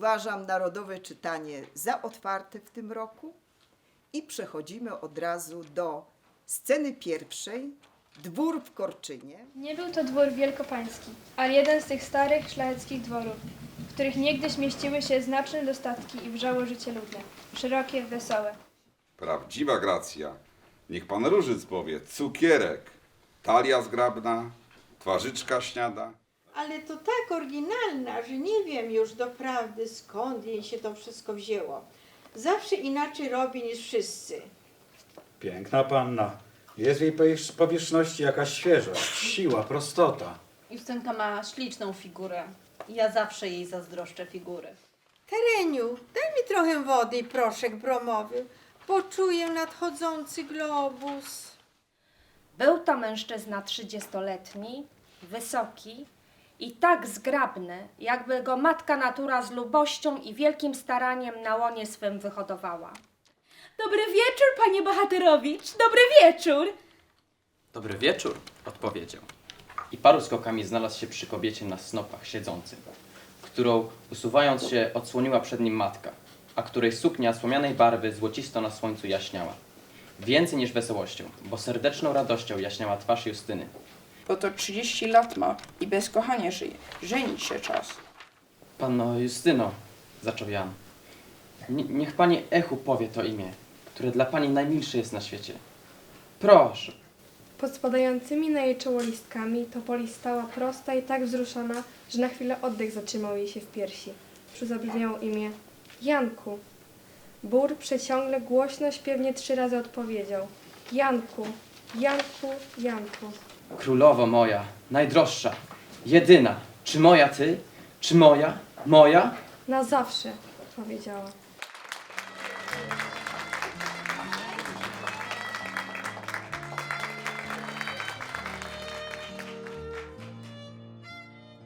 uważam narodowe czytanie za otwarte w tym roku i przechodzimy od razu do sceny pierwszej. Dwór w Korczynie. Nie był to dwór wielkopański, ale jeden z tych starych szlacheckich dworów, w których niegdyś mieściły się znaczne dostatki i wrzało życie ludne, szerokie, wesołe. Prawdziwa gracja. Niech pan różyc powie. Cukierek, talia zgrabna, twarzyczka śniada. Ale to tak oryginalna, że nie wiem już doprawdy skąd jej się to wszystko wzięło. Zawsze inaczej robi niż wszyscy. Piękna panna. Jest w jej powierz- powierzchności jakaś świeżość, siła, prostota. Justynka ma śliczną figurę. Ja zawsze jej zazdroszczę figury. Tereniu, daj mi trochę wody i proszek bromowy. Poczuję nadchodzący globus. Był to mężczyzna trzydziestoletni, wysoki i tak zgrabny, jakby go matka natura z lubością i wielkim staraniem na łonie swym wyhodowała. Dobry wieczór, panie Bohaterowicz! Dobry wieczór! Dobry wieczór, odpowiedział. I paru skokami znalazł się przy kobiecie na snopach siedzącej, którą usuwając się odsłoniła przed nim matka, a której suknia słomianej barwy złocisto na słońcu jaśniała. Więcej niż wesołością, bo serdeczną radością jaśniała twarz Justyny. Bo to 30 lat ma i bez kochania żyje. Żenić się czas. Panno Justyno, zaczął Jan, nie- niech pani Echu powie to imię, które dla pani najmilsze jest na świecie. Proszę. Pod spadającymi na jej czoło listkami Topoli stała prosta i tak wzruszona, że na chwilę oddech zatrzymał jej się w piersi. Zabrzmiało imię Janku. Bór przeciągle głośno, śpiewnie trzy razy odpowiedział. Janku, Janku, Janku. Królowo moja, najdroższa, jedyna, czy moja ty, czy moja, moja? Na zawsze, powiedziała.